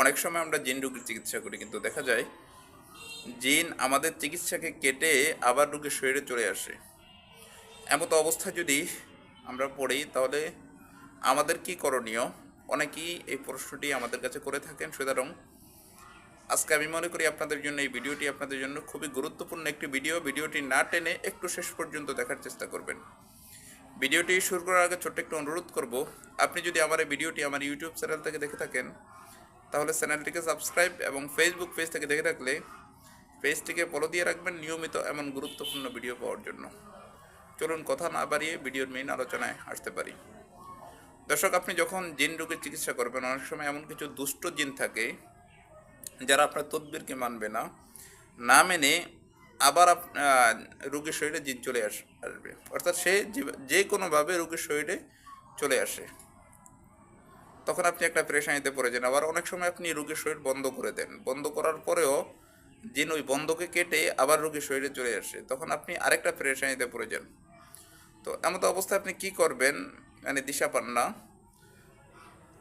অনেক সময় আমরা জিন রোগীর চিকিৎসা করি, কিন্তু দেখা যায় জিন আমাদের চিকিৎসাকে কেটে আবার রোগীর শরীরে চলে আসে। এমতো অবস্থা যদি আমরা পড়ি, তাহলে আমাদের কি করণীয়? অনেকেই এই প্রশ্নটি আমাদের কাছে করে থাকেন, সুতরাং আজকে আমি মনে করি আপনাদের জন্য এই ভিডিওটি আপনাদের জন্য খুবই গুরুত্বপূর্ণ একটি ভিডিও। ভিডিওটি না টেনে একটু শেষ পর্যন্ত দেখার চেষ্টা করবেন। ভিডিওটি শুরু করার আগে ছোট্ট একটু অনুরোধ করব, আপনি যদি আমার এই ভিডিওটি আমার ইউটিউব চ্যানেল থেকে দেখে থাকেন তাহলে চ্যানেলটিকে সাবস্ক্রাইব এবং ফেসবুক পেজ থেকে দেখে থাকলে পেজটিকে ফলো দিয়ে রাখবেন নিয়মিত এমন গুরুত্বপূর্ণ ভিডিও পাওয়ার জন্য। চলুন কথা না বাড়িয়ে ভিডিওর মেইন আলোচনায় আসতে পারি। দর্শক, আপনি যখন জিন রোগের চিকিৎসা করবেন, অনেক সময় এমন কিছু দুষ্ট জিন থাকে যারা আপনার তদবিরকে মানবে না। না মেনে আবার রোগীর শরীরে জিন চলে আস আসবে। অর্থাৎ সে যে কোনোভাবে রোগীর শরীরে চলে আসে। তখন আপনি একটা প্রেশানিতে পড়ে যান। আবার অনেক সময় আপনি রোগীর শরীর বন্ধ করে দেন। বন্ধ করার পরেও জিন ওই বন্ধকে কেটে আবার রোগীর শরীরে চলে আসে। তখন আপনি আরেকটা প্রেশানিতে পড়ে যান। তো এমত অবস্থায় আপনি কি করবেন? মানে দিশা পান না।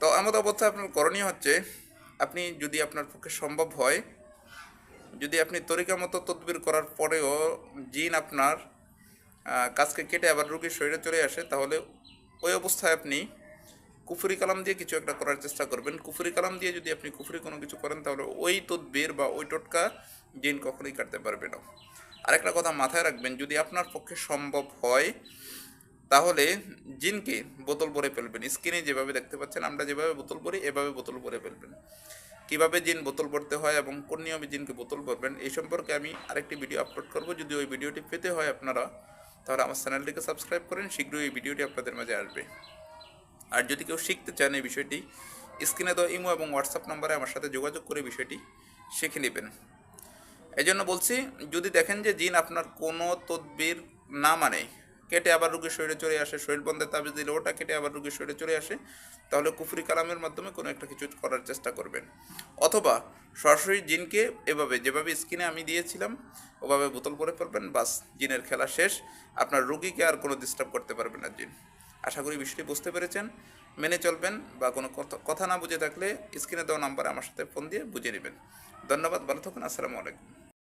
তো এমত অবস্থায় আপনার করণীয় হচ্ছে, আপনি যদি আপনার পক্ষে সম্ভব হয়, যদি আপনি তরিকা মতো তদবির করার পরেও জিন আপনার কাজকে কেটে আবার রোগীর শরীরে চলে আসে, তাহলে ওই অবস্থায় আপনি কুফুরি কালাম দিয়ে কিছু একটা করার চেষ্টা করবেন। কুফুরি কালাম দিয়ে যদি আপনি কুফুরি কোনো কিছু করেন, তাহলে ওই তদবির বা ওই টোটকা জিন কখনোই কাটতে পারবে না। আরেকটা কথা মাথায় রাখবেন, যদি আপনার পক্ষে সম্ভব হয়, তাহলে জিনকে বোতল ভরে ফেলবেন। স্ক্রিনে যেভাবে দেখতে পাচ্ছেন, আমরা যেভাবে বোতল ভরি, এভাবে বোতল ভরে ফেলবেন। কীভাবে জিন বোতল ভরতে হয় এবং কোন নিয়মে জিনকে বোতল ভরবেন, এই সম্পর্কে আমি আরেকটি ভিডিও আপলোড করব। যদি ওই ভিডিওটি পেতে হয় আপনারা, তাহলে আমার চ্যানেলটিকে সাবস্ক্রাইব করেন, শীঘ্রই এই ভিডিওটি আপনাদের মাঝে আসবে। আর যদি কেউ শিখতে চান এই বিষয়টি, স্ক্রিনে দেওয়া ইমো এবং হোয়াটসঅ্যাপ নম্বরে আমার সাথে যোগাযোগ করে বিষয়টি শিখে নেবেন। এই জন্য বলছি, যদি দেখেন যে জিন আপনার কোনো তদবির না মানে কেটে আবার রোগীর শরীরে চলে আসে, শরীর বন্ধের তাবিজ দিলে ওটা কেটে আবার রোগীর শরীরে চলে আসে, তাহলে কুফরি কালামের মাধ্যমে কোনো একটা কিছু করার চেষ্টা করবেন। অথবা সরাসরি জিনকে এভাবে, যেভাবে স্কিনে আমি দিয়েছিলাম, ওভাবে বোতল করে ফেলবেন বাস জিনের খেলা শেষ, আপনার রুগীকে আর কোনো ডিস্টার্ব করতে পারবে না জিন। আশা করি বিষয়টি বুঝতে পেরেছেন। মেনে চলবেন বা কোনো কথা- না বুঝে থাকলে স্ক্রিনে দেওয়া নাম্বারে আমার সাথে ফোন দিয়ে বুঝে নেবেন। ধন্যবাদ, ভালো থাকুন, আসসালামু আলাইকুম।